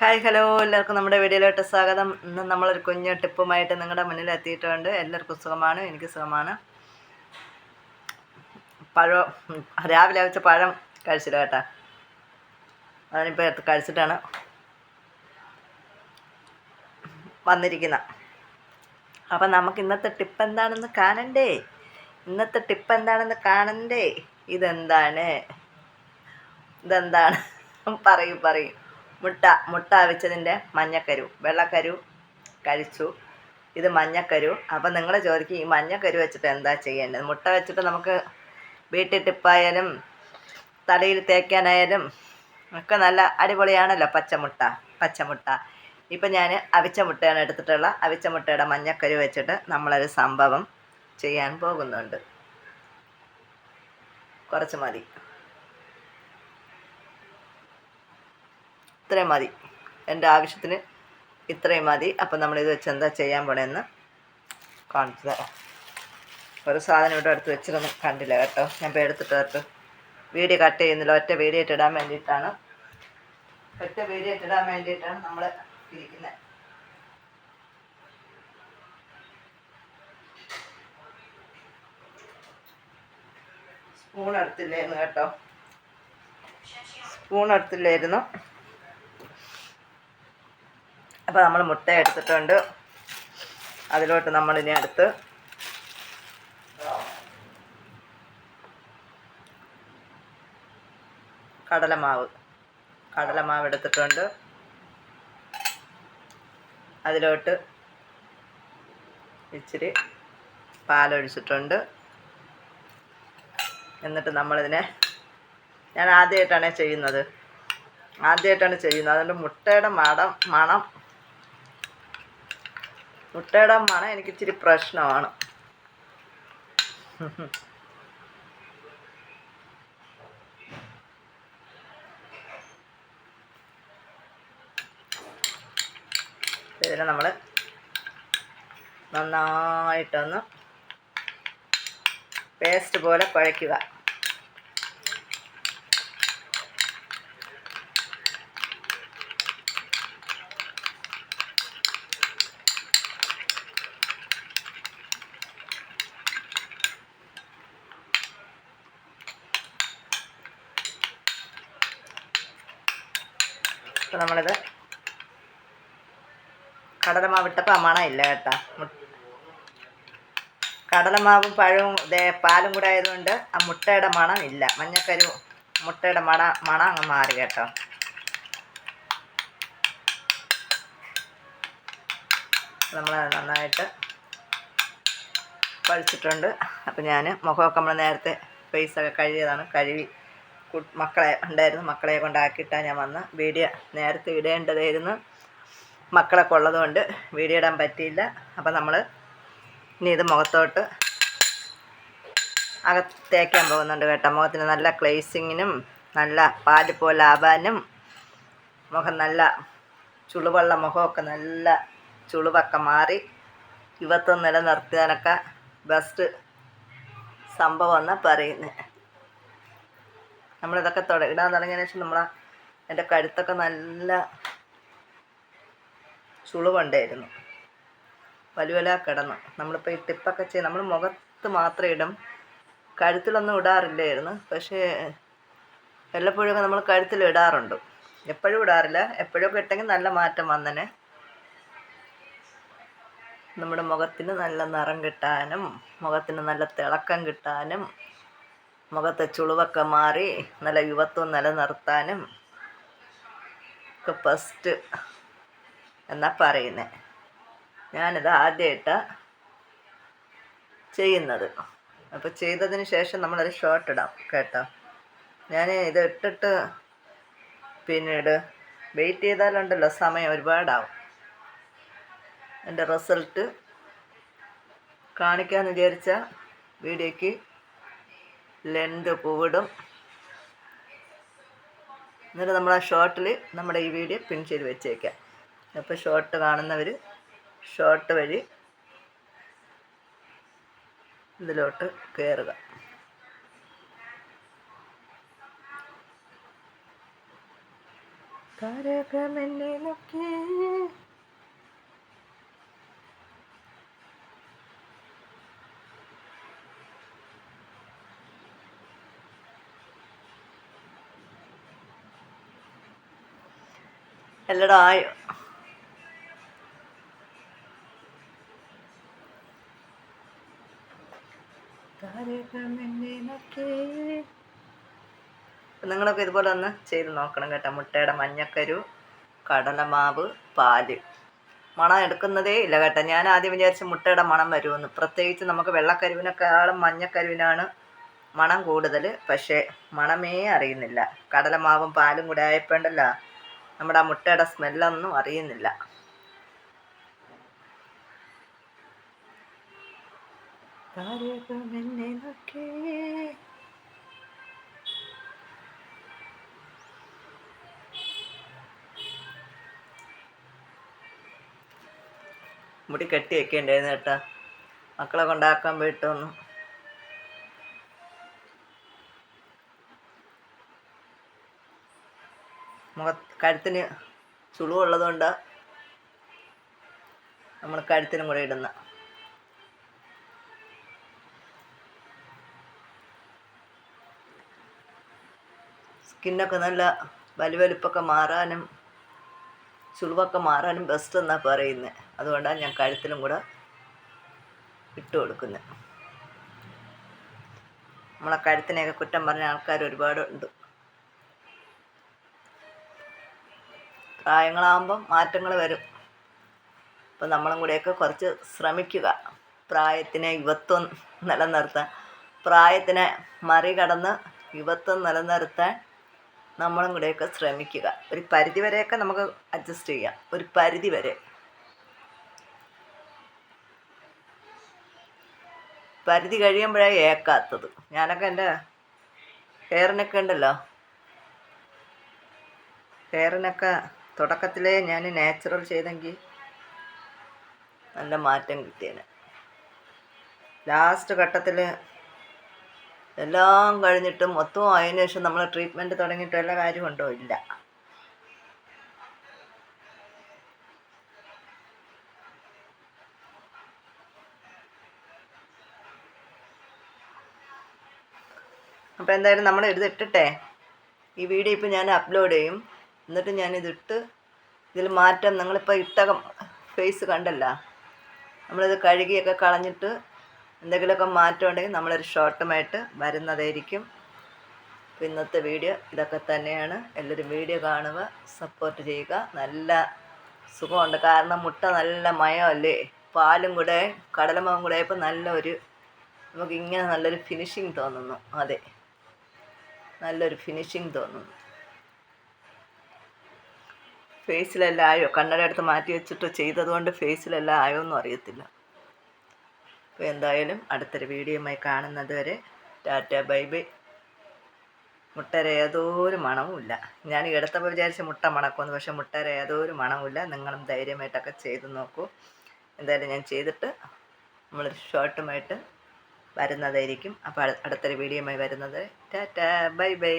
Hi hello. എല്ലാവർക്കും നമ്മുടെ വീഡിയോയിലോട്ട് സ്വാഗതം. ഇന്ന് നമ്മളൊരു കുഞ്ഞു ടിപ്പുമായിട്ട് നിങ്ങളുടെ മുന്നിൽ എത്തിയിട്ടുണ്ട് എല്ലാവർക്കും സുഖമാണ്? എനിക്ക് സുഖമാണ്. പഴം രാവിലെ വെച്ച പഴം കഴിച്ചില്ല കേട്ടാ. അതിനിപ്പോൾ കഴിച്ചിട്ടാണ് വന്നിരിക്കുന്ന. അപ്പം നമുക്ക് ഇന്നത്തെ ടിപ്പ് എന്താണെന്ന് കാണണ്ടേ? ഇന്നത്തെ ടിപ്പ് എന്താണെന്ന് കാണണ്ടേ? ഇതെന്താണ്? ഇതെന്താണ്? പറയും പറയൂ. മുട്ട മുട്ട അവിച്ചതിന്റെ മഞ്ഞക്കരു വെള്ളക്കരു കഴിച്ചു. ഇത് മഞ്ഞക്കരു. അപ്പം നിങ്ങൾ ചോദിക്കും ഈ മഞ്ഞക്കരു വെച്ചിട്ട് എന്താ ചെയ്യേണ്ടത്? മുട്ട വെച്ചിട്ട് നമുക്ക് വീട്ടിൽ ടിപ്പായാലും തലയിൽ തേക്കാനായാലും ഒക്കെ നല്ല അടിപൊളിയാണല്ലോ പച്ചമുട്ട പച്ചമുട്ട. ഇപ്പം ഞാൻ അവിച്ച മുട്ടയാണ് എടുത്തിട്ടുള്ള. അവിച്ച മുട്ടയുടെ മഞ്ഞക്കരു വെച്ചിട്ട് നമ്മളൊരു സംഭവം ചെയ്യാൻ പോകുന്നുണ്ട്. കുറച്ച് മതി. ഇത്രയും മതി. എന്റെ ആവശ്യത്തിന് ഇത്രയും മതി. അപ്പം നമ്മളിത് വെച്ച് എന്താ ചെയ്യാൻ പോണേന്ന് കാണിച്ചു തരാം ഒരു സാധനം ഇവിടെ എടുത്ത് വെച്ചിരുന്നു. കണ്ടില്ല കേട്ടോ. ഞാൻ ഇപ്പോൾ എടുത്തിട്ട് കേട്ടോ വീഡിയോ കട്ട് ചെയ്യുന്നില്ല. ഒറ്റ വീഡിയോ ഇട്ട് ഇടാൻ വേണ്ടിയിട്ടാണ്. ഒറ്റ വീഡിയോ ഇട്ട് ഇടാൻ വേണ്ടിയിട്ടാണ് നമ്മൾ ഇരിക്കുന്നത് സ്പൂൺ എടുത്തില്ലായിരുന്നു കേട്ടോ. സ്പൂൺ എടുത്തില്ലായിരുന്നു അപ്പോൾ നമ്മൾ മുട്ട എടുത്തിട്ടുണ്ട്. അതിലോട്ട് നമ്മളിനി അടുത്ത് കടലമാവ് കടലമാവ് എടുത്തിട്ടുണ്ട്. അതിലോട്ട് ഇച്ചിരി പാലൊഴിച്ചിട്ടുണ്ട്. എന്നിട്ട് നമ്മളിതിനെ ഞാൻ ആദ്യമായിട്ടാണ് ചെയ്യുന്നത്. ആദ്യമായിട്ടാണ് ചെയ്യുന്നത്. അതുകൊണ്ട് മുട്ടയുടെ മണം മണം മുട്ടയുടെ വേണം എനിക്ക് ഇച്ചിരി പ്രശ്നമാണ്. ഇതിനെ നമ്മൾ നന്നായിട്ടൊന്ന് പേസ്റ്റ് പോലെ കുഴയ്ക്കുക. അപ്പോൾ നമ്മളിത്. കടലമാവ് ഇട്ടപ്പോൾ ആ മണം ഇല്ല കേട്ടോ. കടലമാവും പഴവും പാലും കൂടെ ആയതുകൊണ്ട് ആ മുട്ടയുടെ മണം ഇല്ല. മഞ്ഞക്കരു മുട്ടയുടെ മണ മണം അങ്ങ് മാറി കേട്ടോ. നമ്മൾ നന്നായിട്ട് പഴിച്ചിട്ടുണ്ട്. അപ്പം ഞാൻ മുഖമൊക്കെ നമ്മൾ നേരത്തെ ഫേസൊക്കെ കഴുകിയതാണ്. കഴുകി മക്കളെ ഉണ്ടായിരുന്നു. മക്കളെ കൊണ്ടാക്കിയിട്ടാണ് ഞാൻ വന്ന് വീഡിയോ നേരത്തെ ഇടേണ്ടതായിരുന്നു. മക്കളൊക്കെ ഉള്ളതുകൊണ്ട് വീഡിയോ ഇടാൻ പറ്റിയില്ല. അപ്പം നമ്മൾ ഇനി ഇത് മുഖത്തോട്ട് അകത്ത് തേക്കാൻ പോകുന്നുണ്ട് കേട്ടോ. മുഖത്തിന് നല്ല ക്ലേസിങ്ങിനും നല്ല പാൽ പോലെ ആവാനും മുഖം നല്ല ചുളിവുള്ള മുഖമൊക്കെ നല്ല ചുളിവൊക്കെ മാറി യുവത്വം നിലനിർത്താനൊക്കെ ബെസ്റ്റ് സംഭവം എന്നാണ് പറയുന്നത് നമ്മളിതൊക്കെ തുട ഇടാൻ തുടങ്ങിയതിന് ശേഷം നമ്മളെ എന്റെ കഴുത്തൊക്കെ നല്ല ചുളിവുണ്ടായിരുന്നു. വലുവല കിടന്നു. നമ്മളിപ്പോൾ ഈ ടിപ്പൊക്കെ ചെയ്ത് നമ്മൾ മുഖത്ത് മാത്രം ഇടും. കഴുത്തിലൊന്നും ഇടാറില്ലായിരുന്നു. പക്ഷേ വല്ലപ്പോഴൊക്കെ നമ്മൾ കഴുത്തിൽ ഇടാറുണ്ട്. എപ്പോഴും ഇടാറില്ല. എപ്പോഴൊക്കെ ഇട്ടെങ്കിൽ നല്ല മാറ്റം വന്നനെ. നമ്മുടെ മുഖത്തിന് നല്ല നിറം കിട്ടാനും മുഖത്തിന് നല്ല തിളക്കം കിട്ടാനും മുഖത്തെ ചുളിവൊക്കെ മാറി നല്ല യുവത്വം നിലനിർത്താനും ഒക്കെ ഫസ്റ്റ് എന്നാ പറയുന്നത് ഞാനിത് ആദ്യമായിട്ട് ചെയ്യുന്നത്. അപ്പോൾ ചെയ്തതിന് ശേഷം നമ്മളൊരു ഷോർട്ട് ഇടാം കേട്ടോ. ഞാൻ ഇത് ഇട്ടിട്ട് പിന്നീട് വെയിറ്റ് ചെയ്താലുണ്ടല്ലോ സമയം ഒരുപാടാവും. എന്റെ റിസൾട്ട് കാണിക്കാമെന്ന് വിചാരിച്ച വീഡിയോയ്ക്ക് ലെന്ത് പൂവിടും. എന്നിട്ട് നമ്മൾ ആ ഷോർട്ടിൽ നമ്മുടെ ഈ വീഡിയോ പിൻ ചെയ്ത് വെച്ചേക്കാം. അപ്പോൾ ഷോർട്ട് കാണുന്നവർ ഷോർട്ട് വഴി ഇതിലോട്ട് കയറുക കരകമെന്നെ നോക്കി എല്ലടാ ആയോ നിങ്ങളൊക്കെ ഇതുപോലെ ഒന്ന് ചെയ്ത് നോക്കണം കേട്ടോ. മുട്ടയുടെ മഞ്ഞക്കരു കടലമാവ് പാൽ. മണം എടുക്കുന്നതേ ഇല്ല കേട്ടോ. ഞാൻ ആദ്യം വിചാരിച്ച് മുട്ടയുടെ മണം വരുമെന്ന്. പ്രത്യേകിച്ച് നമുക്ക് വെള്ളക്കരുവിനേക്കാളും മഞ്ഞക്കരുവിനാണ് മണം കൂടുതൽ പക്ഷേ മണമേ അറിയുന്നില്ല. കടലമാവും പാലും കൂടെ ആയപ്പോണ്ടല്ലോ. നമ്മുടെ ആ മുട്ടയുടെ സ്മെല്ലൊന്നും അറിയുന്നില്ല. മുടി കെട്ടി വെക്കേണ്ടായിരുന്നു കേട്ടോ. മക്കളെ കൊണ്ടാക്കാൻ പോയിട്ടൊന്ന് മുഖ കഴുത്തിന് ചുളിവുള്ളതുകൊണ്ട് നമ്മൾ കഴുത്തിനും കൂടെ ഇടുന്ന. സ്കിന്നൊക്കെ നല്ല വലുവലുപ്പൊക്കെ മാറാനും ചുളിവൊക്കെ മാറാനും ബെസ്റ്റ് എന്നാണ് പറയുന്നത് അതുകൊണ്ടാണ് ഞാൻ കഴുത്തിലും കൂടെ ഇട്ട് കൊടുക്കുന്നത് നമ്മളെ കഴുത്തിനെയൊക്കെ കുറ്റം പറഞ്ഞ ആൾക്കാർ ഒരുപാടുണ്ട് പ്രായങ്ങളാകുമ്പം മാറ്റങ്ങൾ വരും. അപ്പം നമ്മളും കൂടെയൊക്കെ കുറച്ച് ശ്രമിക്കുക. പ്രായത്തിനെ യുവത്വം നിലനിർത്താൻ. പ്രായത്തിനെ മറികടന്ന് യുവത്വം നിലനിർത്താൻ നമ്മളും കൂടെയൊക്കെ ശ്രമിക്കുക. ഒരു പരിധി വരെയൊക്കെ നമുക്ക് അഡ്ജസ്റ്റ് ചെയ്യാം. ഒരു പരിധി വരെ പരിധി കഴിയുമ്പോഴാണ് ഏക്കാത്തത്. ഞാനൊക്കെ എന്റെ ഹെയറിനൊക്കെ ഉണ്ടല്ലോ. ഹെയറിനൊക്കെ തുടക്കത്തിലേ ഞാൻ നാച്ചുറൽ ചെയ്തെങ്കിൽ നല്ല മാറ്റം കിട്ടിയേനെ. ലാസ്റ്റ് ഘട്ടത്തിൽ എല്ലാം കഴിഞ്ഞിട്ട് മൊത്തം അതിന് ശേഷം നമ്മൾ ട്രീറ്റ്മെന്റ് തുടങ്ങിയിട്ട് വല്ല കാര്യമുണ്ടോ ഇല്ല. അപ്പോൾ എന്തായാലും നമ്മൾ ഇതിട്ടിട്ടെ ഈ വീഡിയോ ഇപ്പോൾ ഞാൻ അപ്ലോഡ് ചെയ്യും. എന്നിട്ട് ഞാനിതിട്ട് ഇതിൽ മാറ്റം നിങ്ങളിപ്പോൾ ഇട്ട ഫേസ് കണ്ടല്ല. നമ്മളിത് കഴുകിയൊക്കെ കളഞ്ഞിട്ട് എന്തെങ്കിലുമൊക്കെ മാറ്റം ഉണ്ടെങ്കിൽ നമ്മളൊരു ഷോർട്ടുമായിട്ട് വരുന്നതായിരിക്കും. അപ്പോൾ ഇന്നത്തെ വീഡിയോ ഇതൊക്കെ തന്നെയാണ്. എല്ലാവരും വീഡിയോ കാണുക സപ്പോർട്ട് ചെയ്യുക. നല്ല സുഖമുണ്ട്. കാരണം മുട്ട നല്ല മയമല്ലേ? പാലും കൂടെ കടലമാവും കൂടെ ആയപ്പോൾ നല്ല ഒരു നമുക്ക് ഇങ്ങനെ നല്ലൊരു ഫിനിഷിങ് തോന്നുന്നു. അതെ. നല്ലൊരു ഫിനിഷിങ് തോന്നുന്നു. ഫേസിലെല്ലാം ആയോ? കണ്ണട അടുത്ത് മാറ്റി വെച്ചിട്ട് ചെയ്തതുകൊണ്ട് ഫേസിലെല്ലാം ആയോ എന്നും അറിയത്തില്ല. അപ്പോൾ എന്തായാലും അടുത്തൊരു വീഡിയോയുമായി കാണുന്നത് വരെ ടാറ്റ ബൈ ബൈ. മുട്ടര ഏതൊരു മണവുമില്ല ഞാൻ എടുത്തപ്പോൾ വിചാരിച്ച മുട്ട മണക്കുമെന്ന് പക്ഷേ മുട്ടര ഏതൊരു മണവുമില്ല നിങ്ങളും ധൈര്യമായിട്ടൊക്കെ ചെയ്ത് നോക്കൂ. എന്തായാലും ഞാൻ ചെയ്തിട്ട് നമ്മൾ ഷോർട്ടുമായിട്ട് വരുന്നതായിരിക്കും. അപ്പോൾ അടുത്തൊരു വീഡിയോയുമായി വരുന്നത് ടാറ്റ ബൈ ബൈ.